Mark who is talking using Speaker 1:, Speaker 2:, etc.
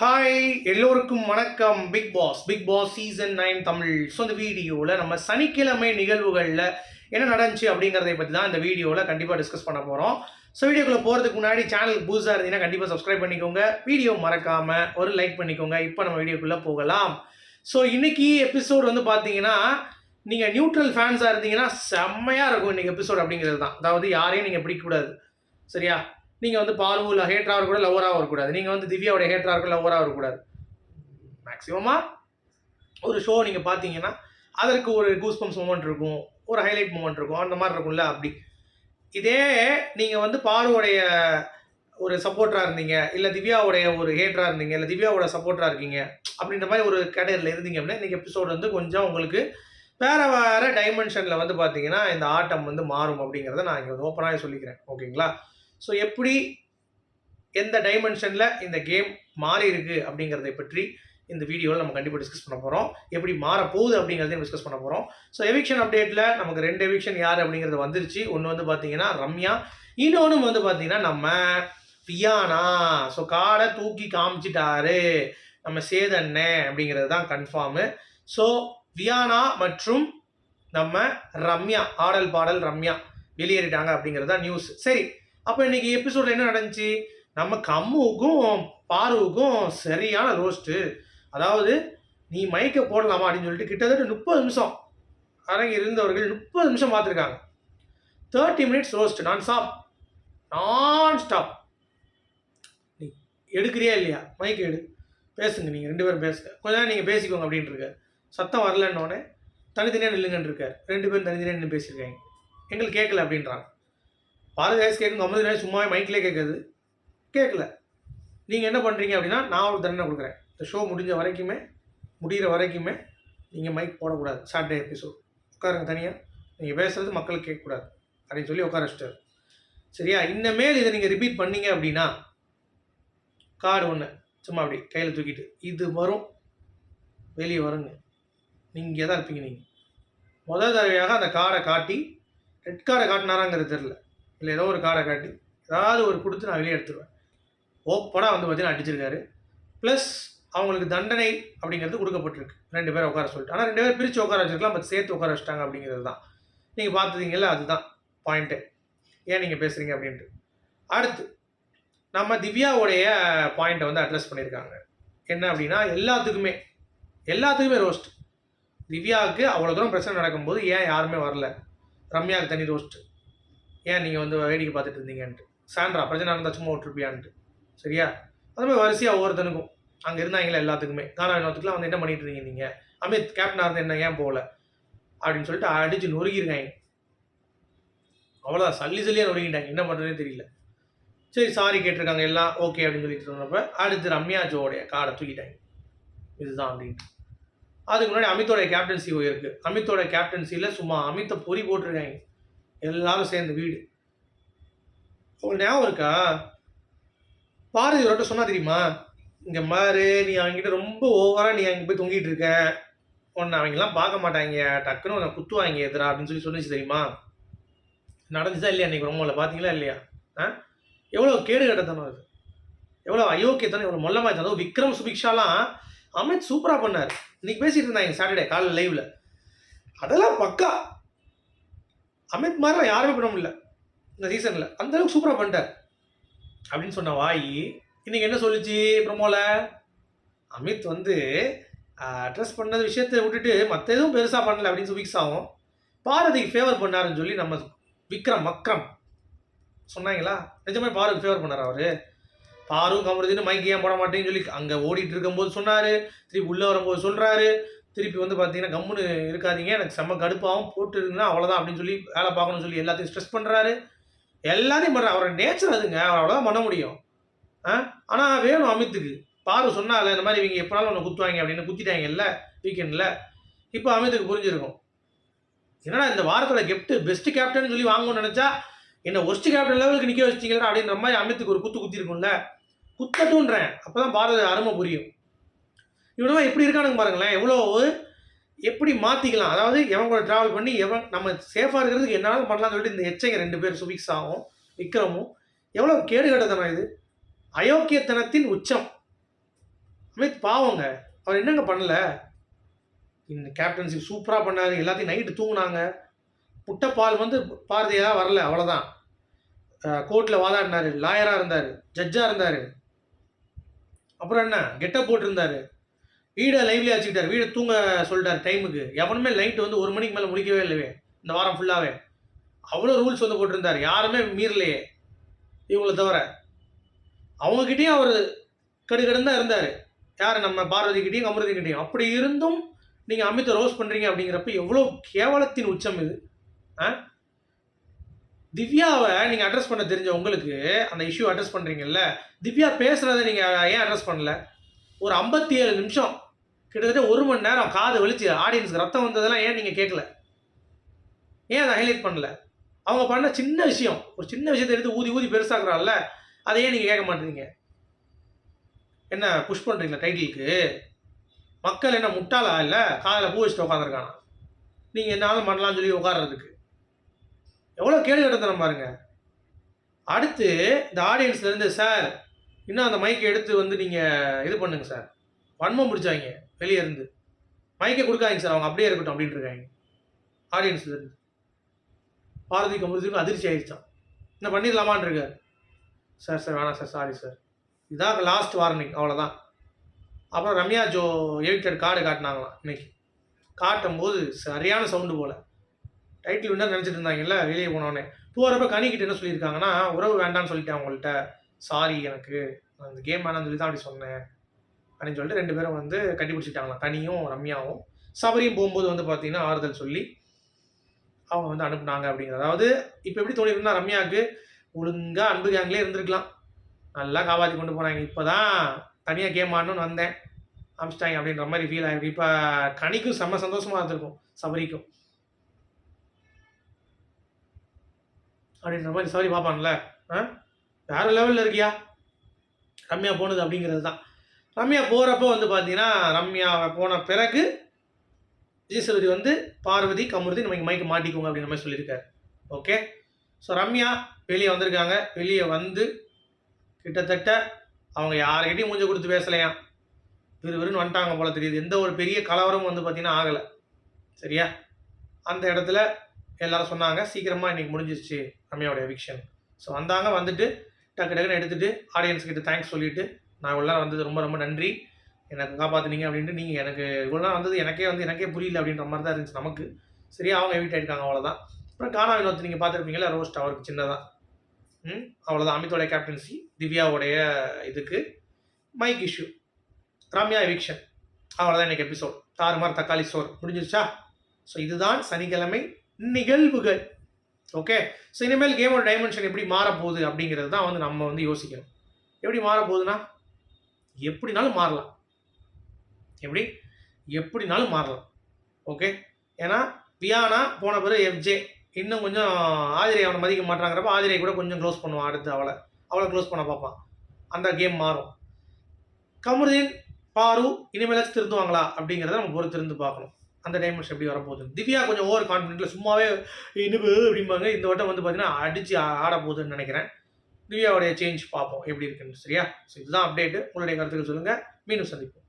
Speaker 1: Hi எல்லோருக்கும் வணக்கம். Big boss big boss season nine Tamil. So இந்த வீடியோவில் நம்ம சனிக்கிழமை நிகழ்வுகளில் என்ன நடந்துச்சு அப்படிங்கிறதை பற்றி தான் இந்த வீடியோவில் கண்டிப்பாக டிஸ்கஸ் பண்ண போகிறோம் ஸோ வீடியோக்குள்ளே போகிறதுக்கு முன்னாடி சேனல் புதுசாக இருந்தீங்கன்னா கண்டிப்பாக சப்ஸ்கிரைப் பண்ணிக்கோங்க. வீடியோ மறக்காமல் ஒரு லைக் பண்ணிக்கோங்க. இப்போ நம்ம வீடியோக்குள்ளே போகலாம். ஸோ இன்றைக்கி எபிசோட் வந்து பார்த்தீங்கன்னா நீங்கள் நியூட்ரல் ஃபேன்ஸாக இருந்தீங்கன்னா செம்மையாக இருக்கும் இன்றைக்கி எபிசோட் அப்படிங்கிறது தான். அதாவது யாரையும் நீங்கள் பிடிக்கக்கூடாது. சரியா? நீங்கள் வந்து பார்வூல ஹேட்டராக இருக்கக்கூடாது லவராக வரக்கூடாது நீங்கள் வந்து திவ்யாவோட ஹேட்டராக இருக்க லவராக வரக்கூடாது. மேக்ஸிமமாக ஒரு ஷோ நீங்கள் பார்த்தீங்கன்னா அதற்கு ஒரு கூஸ்பம்ஸ் மூமெண்ட் இருக்கும் ஒரு ஹைலைட் மூமெண்ட் இருக்கும் அந்த மாதிரி இருக்கும்ல அப்படி. இதே நீங்கள் வந்து பாருவோடைய ஒரு சப்போர்ட்டராக இருந்தீங்க இல்லை திவ்யாவுடைய ஒரு ஹேட்டராக இருந்தீங்க இல்லை திவ்யாவோட சப்போர்ட்டராக இருக்கீங்க அப்படின்ற மாதிரி ஒரு கேட்டகரியில் இருந்தீங்க அப்படின்னா இன்றைக்கி எபிசோடு வந்து கொஞ்சம் உங்களுக்கு வேறு வேறு டைமென்ஷனில் வந்து பார்த்தீங்கன்னா இந்த ஆட்டம் வந்து மாறும் அப்படிங்கிறத நான் இங்கே வந்து ஓப்பனாகவே சொல்லிக்கிறேன். ஓகேங்களா ஸோ எப்படி எந்த டைமென்ஷனில் இந்த கேம் மாறியிருக்கு அப்படிங்கிறதை பற்றி இந்த வீடியோவில் நம்ம கண்டிப்பாக டிஸ்கஸ் பண்ண போகிறோம் எப்படி மாறப்போகுது அப்படிங்கிறதையும் டிஸ்கஸ் பண்ண போகிறோம் ஸோ எவிக்ஷன் அப்டேட்டில் நமக்கு ரெண்டு எவிக்ஷன் யார் அப்படிங்கிறது வந்துருச்சு. ஒன்று வந்து பார்த்தீங்கன்னா ரம்யா இன்னொன்று வந்து பார்த்தீங்கன்னா நம்ம வியானா ஸோ காடை தூக்கி காமிச்சிட்டாரு. நம்ம சேதண்ணே அப்படிங்கிறது தான் கன்ஃபார்மு ஸோ வியானா மற்றும் நம்ம ரம்யா ஆடல் பாடல் ரம்யா வெளியேறிட்டாங்க அப்படிங்கிறது தான் நியூஸ் சரி அப்போ இன்னைக்கு எபிசோட்ல என்ன நடந்துச்சு? நம்ம கம்முவுக்கும் பாருவுக்கும் சரியான ரோஸ்ட்டு அதாவது நீ மைக்கை போடலாமா அப்படின்னு சொல்லிட்டு கிட்டத்தட்ட முப்பது நிமிஷம் அரங்க இருந்தவர்கள் முப்பது நிமிஷம் பார்த்துருக்காங்க. Thirty minutes roast non stop non stop நீ எடுக்கிறியா இல்லையா? மைக் எடு. பேசுங்க நீங்கள் ரெண்டு பேரும் பேசுங்க. கொஞ்ச நேரம் நீங்கள் பேசிக்கோங்க அப்படின்ட்டு சத்தம் வரலன்னொடனே தனித்தனியாக நில்லுங்கன்னு இருக்கார் ரெண்டு பேரும் தனித்தனியாக நின்று பேசியிருக்காங்க. எங்களுக்கு கேட்கல அப்படின்றாங்க. பாரதி வயசு கேட்கும் ஐம்பது நேரம் சும்மாவே மைக்லேயே கேட்குது கேட்கல நீங்கள் என்ன பண்ணுறீங்க அப்படின்னா நான் ஒரு தண்டனை கொடுக்குறேன். இந்த ஷோ முடிஞ்ச வரைக்குமே முடிகிற வரைக்குமே நீங்கள் மைக் போடக்கூடாது. சாட்டர்டே எபிசோட் உட்காருங்க தனியாக நீங்கள் பேசுகிறது மக்களுக்கு கேட்கக்கூடாது. அப்படின்னு சொல்லி உட்கார வச்சிட்டார். சரியா? இன்னமேல் இதை நீங்கள் ரிப்பீட் பண்ணீங்க அப்படின்னா கார்டு ஒன்று சும்மா அப்படி கையில் தூக்கிட்டு இது வரும். வெளியே வருங்க. நீங்கள் தான் இருப்பீங்க நீங்கள் முதல் தடவையாக அந்த கார்டை காட்டி ரெட் கார்டை காட்டினாராங்கிறது தெரில இல்லை ஏதோ ஒரு காரை காட்டி ஏதாவது ஒரு கொடுத்து நான் வெளியே எடுத்துருவேன். ஓப்பனாக வந்து பார்த்தீங்கன்னா அடிச்சிருக்காரு. ப்ளஸ் அவங்களுக்கு தண்டனை அப்படிங்கிறது கொடுக்கப்பட்டிருக்கு. ரெண்டு பேரும் உட்கார சொல்லிட்டு. ஆனால் ரெண்டு பேரும் பிரித்து உட்கார வச்சிருக்கலாம் பட் சேர்த்து உட்கார வச்சிட்டாங்க அப்படிங்கிறது தான். நீங்கள் பார்த்துட்டீங்கல்ல அதுதான் பாயிண்ட்டு ஏன் நீங்கள் பேசுகிறீங்க அப்படின்ட்டு. அடுத்து நம்ம திவ்யாவுடைய பாயிண்ட்டை வந்து அட்ரஸ் பண்ணியிருக்காங்க. என்ன அப்படின்னா எல்லாத்துக்குமே எல்லாத்துக்குமே ரோஸ்ட் திவ்யாவுக்கு அவ்வளோ தூரம் பிரச்சனை நடக்கும்போது ஏன் யாருமே வரல? ரம்யாவுக்கு தனி ரோஸ்ட்டு ஏன் நீங்கள் வந்து வேடிக்கை பார்த்துட்டு இருந்தீங்கன்ட்டு? சாண்ட்ரா பிரச்சனை இருந்தால் சும்மா விட்டுருப்பியான்ட்டு. சரியா? அதுமாதிரி வரிசையாக ஒவ்வொருத்தனுக்கும். அங்கே இருந்தாங்களே எல்லாத்துக்குமே. கானா வினோத்துக்குலாம் வந்து என்ன பண்ணிட்டு இருந்தீங்க நீங்கள் அமித் கேப்டனாக இருந்து என்ன? ஏன் போகல? அப்படின்னு சொல்லிட்டு அடிச்சு நொறுக்கியிருக்காங்க அவ்வளோதான் சல்லி சல்லியாக நொறுக்கிட்டாங்க. என்ன பண்ணுறதுனே தெரியல. சரி சாரி கேட்டிருக்காங்க எல்லாம். ஓகே அப்படின்னு சொல்லிட்டு இருந்தப்ப அடுத்து ரம்யா ஜோடைய கார்டை தூக்கிட்டாங்க. இதுதான் அப்படின்ட்டு. அதுக்கு முன்னாடி அமித்தோட கேப்டன்சி இருக்குது அமித்தோட கேப்டன்சியில் சும்மா அமித்தை பொறி போட்டிருக்காங்க. எல்லாரும் சேர்ந்து வீடு. உங்களுக்கு ஞாபகம் இருக்கா? பாரதி ஒரு சொன்னா தெரியுமா? இங்கே மாறு நீ அவங்ககிட்ட ரொம்ப ஓவராக நீ அங்கே போய் தொங்கிட்டு இருக்க. உன்னை அவங்கெல்லாம் பார்க்க மாட்டாங்க. டக்குன்னு உன்னை குத்துவாங்க எதிரா அப்படின்னு சொல்லி சொல்லிச்சு தெரியுமா? நடந்துச்சா இல்லையா அன்றைக்கி ரொம்ப பார்த்தீங்களா இல்லையா? ஆ? எவ்வளோ கேடு கட்டத்தனம் அது. எவ்வளோ அயோக்கியத்தனம் எவ்வளோ மொல்லமாக அதுவும் விக்ரம் சுபிக்ஷாலாம் அமித் சூப்பராக பண்ணார். இன்னைக்கு பேசிட்டு இருந்தாங்க சாட்டர்டே காலையில் லைவில் அதெல்லாம் பக்கா. அமித் மாதிரிலாம் யாருமே பண்ண முடியல. இந்த சீசனில் அந்த அளவுக்கு சூப்பராக பண்ணிட்டார். அப்படின்னு சொன்ன வாய் இன்னைக்கு என்ன சொல்லுச்சு பிரமோல? அமித் வந்து அட்ரஸ் பண்ணது விஷயத்தை விட்டுட்டு மற்ற எதுவும் பெருசாக பண்ணல அப்படின்னு சொல்லி வீக்ஸ் ஆகும். பாரதிக்கு ஃபேவர் பண்ணாருன்னு சொல்லி நம்ம விக்ரம் மக்ரம் சொன்னாங்களா? நிஜமே பாருக்கு ஃபேவர் பண்ணார் அவர்? பாரு கமருதின்னு மைக் ஏன் போட மாட்டேன்னு சொல்லி அங்கே ஓடிட்டு இருக்கும்போது சொன்னார். திருப்பி உள்ளே வரும்போது சொல்கிறாரு திருப்பி வந்து பார்த்தீங்கன்னா கம்முன்னு இருக்காதீங்க. எனக்கு செம்ம கடுப்பாகவும் போட்டு அவ்வளோதான் அப்படின்னு சொல்லி வேலை பார்க்கணும்னு சொல்லி எல்லாத்தையும் ஸ்ட்ரெஸ் பண்ணுறாரு எல்லாத்தையும் பண்ணுறாரு அவரோட நேச்சர் அதுங்க. அவர் அவ்வளோதான் பண்ண முடியும். ஆ? ஆனால் வேணும் அமித்துக்கு. பாரு சொன்னால இந்த மாதிரி இவங்க எப்போனாலும் ஒன்று குத்துவாங்க அப்படின்னு குத்திட்டாங்கல்ல வீக்கெண்டில் இப்போ அமித்துக்கு புரிஞ்சிருக்கும். என்னடா இந்த வாரத்தோட கெப்ட் பெஸ்ட் கேப்டன் சொல்லி வாங்கணும்னு நினச்சா என்ன ஒஸ்ட் கேப்டன் லெவலுக்கு நிற்க வச்சிங்களா அப்படின்ற மாதிரி அமித்துக்கு ஒரு குத்து குத்திருக்கும்ல. குத்தட்டுன்றேன் அப்போ தான் பாரத அருமை புரியும். இவனெல்லாம் எப்படி இருக்கானுங்க பாருங்களேன். எவ்வளோ எப்படி மாற்றிக்கலாம் அதாவது எவன் கூட ட்ராவல் பண்ணி எவன் நம்ம சேஃபாக இருக்கிறதுக்கு என்னாலும் பண்ணலாம்னு சொல்லிட்டு இந்த எச்சைங்க ரெண்டு பேர் ஆகும் விக்ரமும் எவ்வளோ கேடுகட்டத்தனம் இது. அயோக்கியத்தனத்தின் உச்சம். அமித் பாவங்க. அவர் என்னங்க பண்ணல? இந்த கேப்டன்ஷிப் சூப்பராக பண்ணார். எல்லாத்தையும் நைட்டு தூங்குனாங்க. புட்டப்பால் வந்து பாரதியாக வரல அவ்வளோதான் கோர்ட்டில் வாதாடினார். லாயராக இருந்தார். ஜட்ஜாக இருந்தார். அப்புறம் என்ன? கெட்டப் போட்டிருந்தாரு. வீடை லைவ்லி வச்சுக்கிட்டார். வீடை தூங்க சொல்லிட்டார் டைமுக்கு எவனுமே நைட்டு வந்து ஒரு மணிக்கு மேலே முடிக்கவே இல்லைவே இந்த வாரம் ஃபுல்லாகவே அவ்வளோ ரூல்ஸ் வந்து போட்டிருந்தார். யாருமே மீறலையே. இவங்கள தவிர. அவங்கக்கிட்டேயும் அவர் கடுகடுன்னு தான் இருந்தார். யார்? நம்ம பார்வதிக்கிட்டையும் கிட்டேயும் அப்படி இருந்தும் நீங்கள் அமித்தை ரோஸ் பண்ணுறீங்க அப்படிங்கிறப்ப எவ்வளோ கேவலத்தின் உச்சம் இது. ஆ? திவ்யாவை நீங்கள் அட்ரஸ் பண்ண தெரிஞ்ச உங்களுக்கு அந்த இஷ்யூ அட்ரஸ் பண்ணுறீங்கல்ல திவ்யா பேசுகிறத நீங்கள் ஏன் அட்ரஸ் பண்ணல? ஒரு ஐம்பத்தி ஏழு நிமிஷம் கிட்டத்தட்ட ஒரு மணி நேரம் காது வலிச்சு ஆடியன்ஸுக்கு ரத்தம் வந்ததெல்லாம் ஏன் நீங்கள் கேட்கல? ஏன் அதை ஹைலைட் பண்ணல? அவங்க பண்ண சின்ன விஷயம் ஒரு சின்ன விஷயத்தை எடுத்து ஊதி ஊதி பெருசாக்குறாள்ல அதை ஏன் நீங்கள் கேட்க மாட்டேறீங்க? என்ன புஷ் பண்ணுறீங்களா டைட்டிலுக்கு மக்கள் என்ன முட்டாளா இல்லை? காதில் பூ வச்சுட்டு உட்காந்துருக்கானா நீங்கள் என்னாலும் பண்ணலாம்னு சொல்லி உட்கார்றதுக்கு எவ்வளோ கேள்வி கட்டத்தனம் பாருங்க. அடுத்து இந்த ஆடியன்ஸ்லேருந்து சார் இன்னும் அந்த மைக்கை எடுத்து வந்து நீங்கள் இது பண்ணுங்க சார். வன்மம் பிடிச்சாங்க வெளியே இருந்து மைக்கை கொடுக்காதீங்க சார் அவங்க அப்படியே இருக்கட்டும் அப்படின்னு இருக்காங்க ஆடியன்ஸ்லேருந்து பாரதி கமுதிக்கும் அதிர்ச்சி ஆயிடுச்சான் என்ன பண்ணிடலாமான்னு இருக்கார் சார் சார் வேணாம் சார் சாரி சார் இதான் லாஸ்ட் வார்னிங் அவ்வளோதான் அப்புறம் ரம்யா ஜோ எடிட்டட் கார்டு காட்டினாங்களாம் இன்னைக்கு. காட்டும் போது சரியான சவுண்டு போல். டைட்டில் வின்னர் நினச்சிட்டு இருந்தாங்கல்ல வெளியே போனோடனே போகிறப்ப கனிக்கிட்ட என்ன சொல்லியிருக்காங்கன்னா உறவு வேண்டாம்னு சொல்லிட்டேன் அவங்கள்ட்ட சாரி எனக்கு. நான் இந்த கேம் வேணாம்னு சொல்லி தான் அப்படி சொன்னேன். அப்படின்னு சொல்லிட்டு ரெண்டு பேரும் வந்து கட்டி தனியும் ரம்யாவும். சபரியும் போகும்போது வந்து பார்த்தீங்கன்னா ஆறுதல் சொல்லி அவங்க வந்து அனுப்புனாங்க அப்படிங்கிறது. அதாவது இப்போ எப்படி தோணிருக்குன்னா ரம்யாவுக்கு ஒழுங்காக அன்பு கேங்லேயே இருந்திருக்கலாம். நல்லா காப்பாற்றி கொண்டு போனாங்க. இப்போ தான் தனியாக கேம் ஆடணும்னு வந்தேன். அமிச்சிட்டாங்க அப்படின்ற மாதிரி ஃபீல் ஆகிருக்கு இப்போ கனிக்கும் செம்ம சந்தோஷமாக இருந்திருக்கும் சபரிக்கும். அப்படின்ற மாதிரி சபரி பார்ப்பான்ல ஆ? வேறு லெவலில் இருக்கியா? ரம்யா போனது அப்படிங்கிறது தான். ரம்யா போகிறப்போ வந்து பார்த்தீங்கன்னா ரம்யா போன பிறகு விஜய் வந்து பார்வதி கமுருதி நம்ம மைக்கு மாட்டிக்கோங்க அப்படின்ற மாதிரி சொல்லியிருக்காரு. ஓகே ஸோ ரம்யா வெளியே வந்திருக்காங்க. வெளியே வந்து கிட்டத்தட்ட அவங்க யார்கிட்டையும் மூஞ்ச கொடுத்து பேசலையாம் விறுவிறுன்னு வந்துட்டாங்க போல தெரியுது. எந்த ஒரு பெரிய கலவரமும் வந்து பார்த்தீங்கன்னா ஆகலை. சரியா? அந்த இடத்துல எல்லாரும் சொன்னாங்க சீக்கிரமாக இன்றைக்கி முடிஞ்சிருச்சு ரம்யாவோட எவிக்ஷன் ஸோ வந்தாங்க வந்துட்டு டக்கு டக்குன்னு எடுத்துகிட்டு ஆடியன்ஸ்கிட்ட தேங்க்ஸ் சொல்லிவிட்டு நான் இவ்வளோ நேரம் வந்தது ரொம்ப ரொம்ப நன்றி. எனக்கு காப்பாற்றுனீங்க அப்படின்ட்டு நீங்கள் எனக்கு இவ்வளோ நேரம் வந்தது எனக்கே வந்து எனக்கே புரியல அப்படின்ற மாதிரி தான் இருந்துச்சு நமக்கு. சரியா அவங்க எவிட் ஆகிருக்காங்க அவ்வளோதான் அப்புறம் கானா வினோத் நீங்கள் பார்த்துருப்பீங்களா ரோஸ்ட் அவருக்கு சின்னதாக ம் அவ்வளோதான் அமித்தோடைய கேப்டன்சி திவ்யாவுடைய இதுக்கு. மைக் இஷ்யூ ரம்யா எவிக்ஷன் அவ்வளோதான் எனக்கு எபிசோட் தாறுமாறு தக்காளி சோர் முடிஞ்சிருச்சா? ஸோ இதுதான் சனிக்கிழமை நிகழ்வுகள். ஓகே ஸோ இனிமேல் கேமோட டைமென்ஷன் எப்படி மாறப்போகுது அப்படிங்கிறது தான் வந்து நம்ம வந்து யோசிக்கணும். எப்படி மாறப்போகுதுன்னா எப்படினாலும் மாறலாம். எப்படி? எப்படினாலும் மாறலாம். ஓகே ஏன்னா பியானா போன பிறகு எஃப்ஜே இன்னும் கொஞ்சம் ஆதிரை அவனை மதிக்க மாட்டாங்கிறப்ப ஆதிரை கூட கொஞ்சம் க்ளோஸ் பண்ணுவான் அடுத்து அவளை. அவளை க்ளோஸ் பண்ண பார்ப்பான். அந்த கேம் மாறும். கமருதீன் பாரு இனிமேலாச்சும் திருந்துவாங்களா அப்படிங்கிறத நம்ம பொறுத்து இருந்து பார்க்கணும். அந்த டைமென்ஷன் எப்படி வரப்போகுது? திவ்யா கொஞ்சம் ஓவர் கான்ஃபிடென்ட்டில் சும்மாவே இனிப்பு அப்படிம்பாங்க. இந்த வட்டம் வந்து பார்த்தீங்கன்னா அடித்து ஆட போகுதுன்னு நினைக்கிறேன். திவ்யாவுடைய சேஞ்ச் பார்ப்போம். எப்படி இருக்குன்னு. சரியா? ஸோ இதுதான் அப்டேட்டு உங்களுடைய கருத்துக்கள் சொல்லுங்கள் மீண்டும் சந்திப்போம்.